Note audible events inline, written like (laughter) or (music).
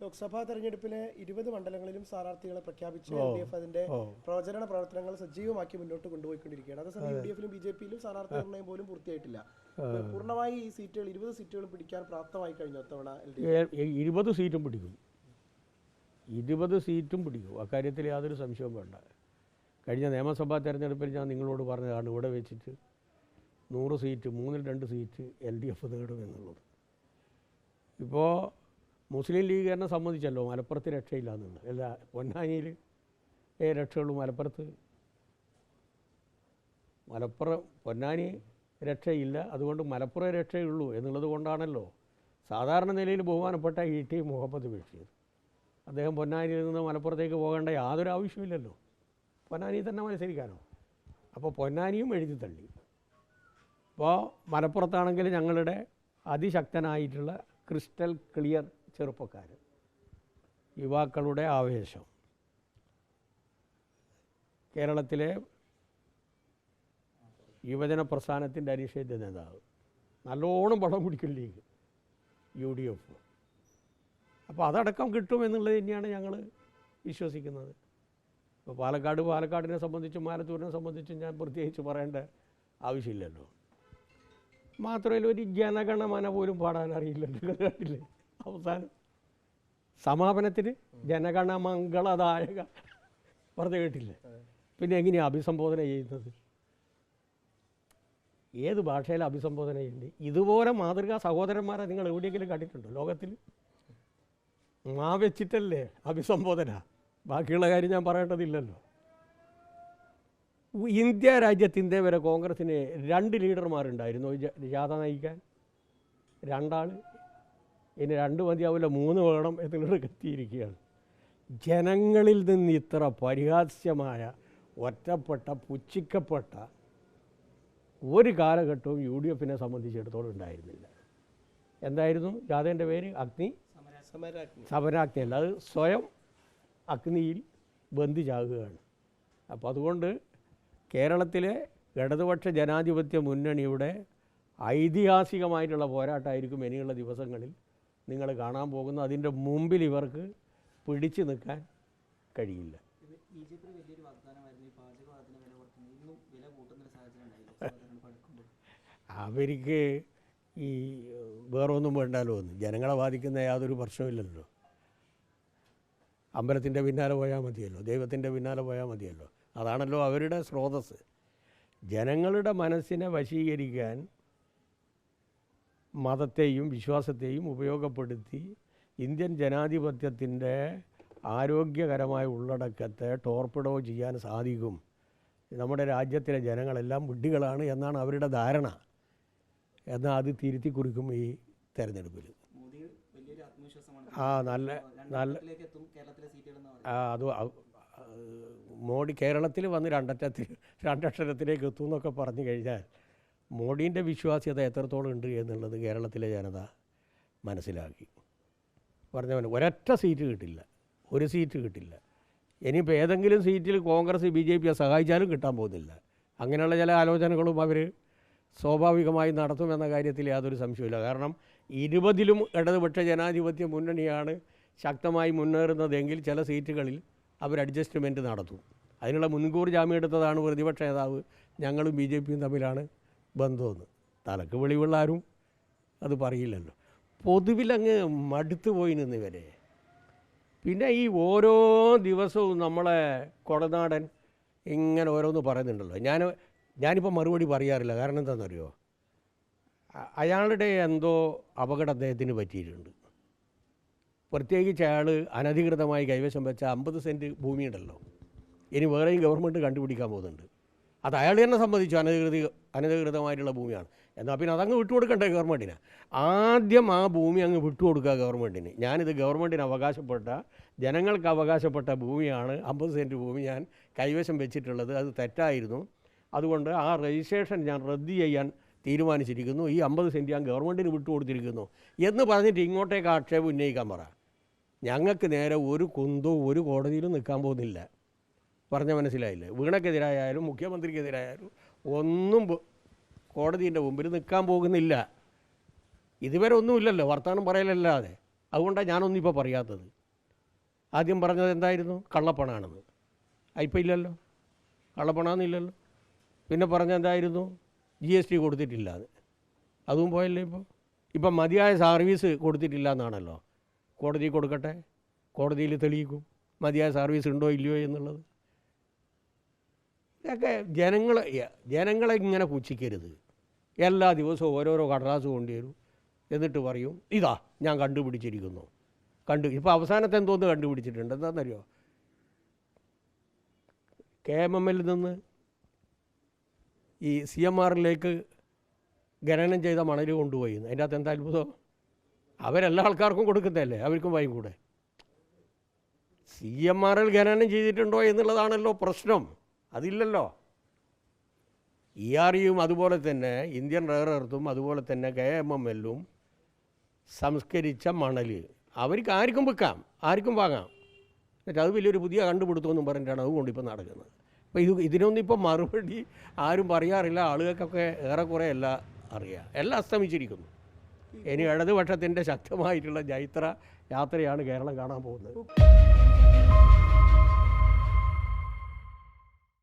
ലോക്സഭാ തെരഞ്ഞെടുപ്പിലെ ഇരുപത് മണ്ഡലങ്ങളിലും സ്ഥാനാർത്ഥികളെ പ്രഖ്യാപിച്ച് എൽ ഡി എഫ് അതിന്റെ പ്രവചന പ്രവർത്തനങ്ങൾ സജീവമാക്കി മുന്നോട്ട് കൊണ്ടുപോയിക്കൊണ്ടിരിക്കുകയാണ്. അതേസമയം യു ഡി എഫിലും ബി ജെ പിയിലും സ്ഥാനാർത്ഥി നിർണയം പോലും പൂർത്തിയായിട്ടില്ല. പൂർണമായി ഈ സീറ്റുകൾ ഇരുപത് സീറ്റുകൾ പിടിക്കാൻ പ്രാപ്തമായി കഴിഞ്ഞു തവണ ഇരുപത് സീറ്റും പിടിക്കും. ഇരുപത് സീറ്റും പിടിക്കും. അക്കാര്യത്തിൽ യാതൊരു സംശയവും വേണ്ട. കഴിഞ്ഞ നിയമസഭാ തെരഞ്ഞെടുപ്പിൽ ഞാൻ നിങ്ങളോട് പറഞ്ഞതാണ് ഇവിടെ വെച്ചിട്ട് നൂറ് സീറ്റ് മൂന്നിൽ രണ്ട് സീറ്റ് എൽ ഡി എഫ് നേടും എന്നുള്ളത് ഇപ്പോൾ മുസ്ലിം ലീഗുകാരനെ സംബന്ധിച്ചല്ലോ മലപ്പുറത്ത് രക്ഷയില്ല എന്നുള്ളത് അല്ല പൊന്നാനിയിൽ ഏ രക്ഷയുള്ളൂ മലപ്പുറത്ത്. മലപ്പുറം പൊന്നാനി രക്ഷയില്ല. അതുകൊണ്ട് മലപ്പുറം രക്ഷയുള്ളൂ എന്നുള്ളത് കൊണ്ടാണല്ലോ സാധാരണ നിലയിൽ ബഹുമാനപ്പെട്ട ഇ ടി മുഹമ്മദ് ബഷീർ. അദ്ദേഹം പൊന്നാനിയിൽ നിന്ന് മലപ്പുറത്തേക്ക് പോകേണ്ട യാതൊരു ആവശ്യമില്ലല്ലോ പൊന്നാനി തന്നെ മത്സരിക്കാനോ? അപ്പോൾ പൊന്നാനിയും എഴുതി തള്ളി. അപ്പോൾ മലപ്പുറത്താണെങ്കിൽ ഞങ്ങളുടെ അതിശക്തനായിട്ടുള്ള ക്രിസ്റ്റൽ ക്ലിയർ ചെറുപ്പക്കാർ യുവാക്കളുടെ ആവേശം. കേരളത്തിലെ യുവജന പ്രസ്ഥാനത്തിന്റെ അനിഷേധ്യ നേതാവ്. നല്ലോണം പണം കുടിക്കും ലീഗ്. U D F. അപ്പോൾ അതടക്കം കിട്ടുമെന്നുള്ളത് തന്നെയാണ് ഞങ്ങൾ വിശ്വസിക്കുന്നത്. ഇപ്പോൾ പാലക്കാട് പാലക്കാടിനെ സംബന്ധിച്ചും മാലത്തൂരിനെ സംബന്ധിച്ചും ഞാൻ പ്രത്യേകിച്ച് പറയേണ്ട ആവശ്യമില്ലല്ലോ. മാത്രമല്ല ഒരു ജനഗണമന പോലും പാടാൻ അറിയില്ലല്ലോ. കണ്ടില്ലേ അവസാനം സമാപനത്തിന് ജനഗണമംഗളദായക വെറുതെ കേട്ടില്ലേ? പിന്നെ എങ്ങനെയാണ് അഭിസംബോധന ചെയ്യുന്നത്? ഏത് ഭാഷയിൽ അഭിസംബോധന ചെയ്യുന്നത്? ഇതുപോലെ മാതൃകാ സഹോദരന്മാരെ നിങ്ങൾ എവിടെയെങ്കിലും കണ്ടിട്ടുണ്ടോ ലോകത്തിൽ? മാ വെച്ചിട്ടല്ലേ അഭിസംബോധന. ബാക്കിയുള്ള കാര്യം ഞാൻ പറയേണ്ടതില്ലല്ലോ. ഇന്ത്യ രാജ്യത്തിന്റെ വരെ കോൺഗ്രസ്സിന് രണ്ട് ലീഡർമാരുണ്ടായിരുന്നു. ജാഥ നയിക്കാൻ രണ്ടാൾ ഇനി രണ്ട് മതിയാവില്ല മൂന്ന് വേണം എന്നുള്ളത് എത്തിയിരിക്കുകയാണ് ജനങ്ങളിൽ നിന്ന് ഇത്ര പരിഹാസ്യമായ ഒറ്റപ്പെട്ട പുച്ഛിക്കപ്പെട്ട ഒരു കാലഘട്ടവും യു ഡി എഫിനെ സംബന്ധിച്ചിടത്തോളം ഉണ്ടായിരുന്നില്ല. എന്തായിരുന്നു ജാഥേന്റെ പേര്? അഗ്നി? സമരാഗ്നി സമരാഗ്നി അല്ല അത് സ്വയം അഗ്നിയിൽ ബന്ധിച്ചാകുകയാണ് അപ്പോൾ അതുകൊണ്ട് കേരളത്തിലെ ഇടതുപക്ഷ ജനാധിപത്യ മുന്നണിയുടെ ഐതിഹാസികമായിട്ടുള്ള പോരാട്ടമായിരിക്കും ഇനിയുള്ള ദിവസങ്ങളിൽ നിങ്ങൾ കാണാൻ പോകുന്നത് അതിന്റെ മുമ്പിൽ ഇവർക്ക് പിടിച്ചു നിൽക്കാൻ കഴിയില്ല. (laughs) അവർക്ക് ഈ വേറൊന്നും വേണ്ടാലോ ഒന്ന് ജനങ്ങളെ ബാധിക്കുന്ന യാതൊരു പ്രശ്നമില്ലല്ലോ അമ്പലത്തിന്റെ പിന്നാലെ പോയാൽ മതിയല്ലോ. ദൈവത്തിന്റെ പിന്നാലെ പോയാൽ മതിയല്ലോ. അതാണല്ലോ അവരുടെ സ്രോതസ് ജനങ്ങളുടെ മനസ്സിനെ വശീകരിക്കാൻ മതത്തെയും വിശ്വാസത്തെയും ഉപയോഗപ്പെടുത്തി ഇന്ത്യൻ ജനാധിപത്യത്തിന്റെ ആരോഗ്യകരമായ ഉള്ളടക്കത്തെ ടോർപ്പിഡോ ചെയ്യാൻ സാധിക്കും. നമ്മുടെ രാജ്യത്തിലെ ജനങ്ങളെല്ലാം ബുദ്ധികളാണ് എന്നാണ് അവരുടെ ധാരണ. എന്നാൽ അത് തിരുത്തി കുറിക്കും ഈ തെരഞ്ഞെടുപ്പിൽ ആ നല്ല നല്ല ആ, അത് മോഡി കേരളത്തിൽ വന്ന് രണ്ടറ്റത്തിൽ രണ്ടക്ഷരത്തിലേക്ക് എത്തും എന്നൊക്കെ പറഞ്ഞു കഴിഞ്ഞാൽ മോഡീന്റെ വിശ്വാസ്യത എത്രത്തോളം ഉണ്ട് എന്നുള്ളത് കേരളത്തിലെ ജനത മനസ്സിലാക്കി. പറഞ്ഞവൻ ഒരൊറ്റ സീറ്റ് കിട്ടില്ല. ഒരു സീറ്റ് കിട്ടില്ല. ഇനിയിപ്പോൾ ഏതെങ്കിലും സീറ്റിൽ കോൺഗ്രസ് ബി ജെ പിയെ സഹായിച്ചാലും കിട്ടാൻ പോകുന്നില്ല. അങ്ങനെയുള്ള ചില ആലോചനകളും അവർ സ്വാഭാവികമായി നടത്തുമെന്ന കാര്യത്തിൽ യാതൊരു സംശയമില്ല കാരണം ഇരുപതിലും ഇടതുപക്ഷ ജനാധിപത്യ മുന്നണിയാണ് ശക്തമായി മുന്നേറുന്നതെങ്കിൽ ചില സീറ്റുകളിൽ അവർ അഡ്ജസ്റ്റ്മെന്റ് നടത്തും. അതിനുള്ള മുൻകൂർ ജാമ്യം എടുത്തതാണ് പ്രതിപക്ഷ നേതാവ് ഞങ്ങളും ബി ജെ പിയും തമ്മിലാണ് ബന്ധമെന്ന്. തലക്ക് വെളിവുള്ള ആരും അത് പറയില്ലല്ലോ. പൊതുവിലങ്ങ് മടുത്തു പോയി നിന്നിവരെ. പിന്നെ ഈ ഓരോ ദിവസവും നമ്മളെ കൊടനാടൻ ഇങ്ങനെ ഓരോന്ന് പറയുന്നുണ്ടല്ലോ. ഞാൻ ഞാനിപ്പോൾ മറുപടി പറയാറില്ല. കാരണം എന്താണെന്നറിയോ? അയാളുടെ എന്തോ അപകടം അദ്ദേഹത്തിന് പറ്റിയിട്ടുണ്ട്. പ്രത്യേകിച്ച് അയാൾ അനധികൃതമായി കൈവശം വെച്ച അമ്പത് സെന്റ് ഭൂമിയുണ്ടല്ലോ. ഇനി വേറെയും ഗവൺമെന്റ് കണ്ടുപിടിക്കാൻ പോകുന്നുണ്ട്. അത് അയാൾ തന്നെ സംബന്ധിച്ചു അനധികൃത അനധികൃതമായിട്ടുള്ള ഭൂമിയാണ്. എന്നാൽ പിന്നെ അതങ്ങ് വിട്ടുകൊടുക്കണ്ടേ ഗവൺമെന്റിന് ആദ്യം ആ ഭൂമി അങ്ങ് വിട്ടുകൊടുക്കുക ഗവൺമെന്റിന് ഞാനിത് ഗവൺമെന്റിന് അവകാശപ്പെട്ട ജനങ്ങൾക്ക് അവകാശപ്പെട്ട ഭൂമിയാണ്. അമ്പത് സെന്റ് ഭൂമി ഞാൻ കൈവശം വെച്ചിട്ടുള്ളത്. അത് തെറ്റായിരുന്നു. അതുകൊണ്ട് ആ രജിസ്ട്രേഷൻ ഞാൻ റദ്ദ് ചെയ്യാൻ തീരുമാനിച്ചിരിക്കുന്നു. ഈ അമ്പത് സെന്റ് ഞാൻ ഗവൺമെന്റിന് വിട്ടുകൊടുത്തിരിക്കുന്നു. എന്ന് പറഞ്ഞിട്ട് ഇങ്ങോട്ടേക്ക് ആക്ഷേപം ഉന്നയിക്കാൻ പറ. ഞങ്ങൾക്ക് നേരെ ഒരു കുന്തവും ഒരു കോടതിയിലും നിൽക്കാൻ പോകുന്നില്ല. പറഞ്ഞ മനസ്സിലായില്ലേ? വീണക്കെതിരായാലും മുഖ്യമന്ത്രിക്കെതിരായാലും ഒന്നും കോടതിന്റെ മുമ്പിൽ നിൽക്കാൻ പോകുന്നില്ല. ഇതുവരെ ഒന്നുമില്ലല്ലോ വർത്തമാനം പറയലല്ലാതെ. അതുകൊണ്ടാണ് ഞാനൊന്നും ഇപ്പോൾ പറയാത്തത്. ആദ്യം പറഞ്ഞത് എന്തായിരുന്നു? കള്ളപ്പണാണെന്ന്. ഇപ്പം ഇല്ലല്ലോ. കള്ളപ്പണാന്നില്ലല്ലോ. പിന്നെ പറഞ്ഞ എന്തായിരുന്നു? ജി എസ് ടി കൊടുത്തിട്ടില്ല അത്. അതും പോയല്ലേ ഇപ്പോൾ ഇപ്പം മതിയായ സർവീസ് കൊടുത്തിട്ടില്ല എന്നാണല്ലോ കോടതി കൊടുക്കട്ടെ? കോടതിയിൽ തെളിയിക്കും. മതിയായ സർവീസ് ഉണ്ടോ ഇല്ലയോ എന്നുള്ളത്. ഇതൊക്കെ ജനങ്ങൾ ജനങ്ങളെ ഇങ്ങനെ പുച്ഛിക്കരുത് എല്ലാ ദിവസവും ഓരോരോ കടലാസ് കൊണ്ടുവരും എന്നിട്ട് പറയും ഇതാ ഞാൻ കണ്ടുപിടിച്ചിരിക്കുന്നു. കണ്ടു ഇപ്പോൾ അവസാനത്തെ എന്തോന്ന് കണ്ടുപിടിച്ചിട്ടുണ്ട്? എന്താണെന്നറിയോ കെ എം എമ്മിൽ നിന്ന് ഈ സി എം ആറിലേക്ക് ഖനനം ചെയ്ത മണൽ കൊണ്ടുപോയി അതിന്റെ അകത്ത് എന്താ അത്ഭുതം? അവരെല്ലാ ആൾക്കാർക്കും കൊടുക്കുന്നതല്ലേ? അവർക്കും വായും കൂടെ. സി എം ആറിൽ ഖനനം ചെയ്തിട്ടുണ്ടോ എന്നുള്ളതാണല്ലോ പ്രശ്നം. അതില്ലല്ലോ. ഇ ആർ യും അതുപോലെ തന്നെ ഇന്ത്യൻ റെയർ എർത്തും അതുപോലെ തന്നെ കെ എം എം എല്ലും സംസ്കരിച്ച മണൽ അവർക്ക് ആർക്കും വിൽക്കാം ആർക്കും വാങ്ങാം. എന്നിട്ട് അത് വലിയൊരു പുതിയ കണ്ടുപിടുത്തമെന്നും പറഞ്ഞിട്ടാണ് അതുകൊണ്ട് ഇപ്പോൾ നടക്കുന്നത്. അപ്പോൾ ഇത് ഇതിനൊന്നും ഇപ്പോൾ മറുപടി ആരും പറയാറില്ല ആളുകൾക്കൊക്കെ ഏറെക്കുറെ എല്ലാം അറിയാം. എല്ലാം അസ്തമിച്ചിരിക്കുന്നു. ഇനി ഇടതുപക്ഷത്തിന്റെ ശക്തമായിട്ടുള്ള ജൈത്ര യാത്രയാണ് കേരളം കാണാൻ പോകുന്നത്.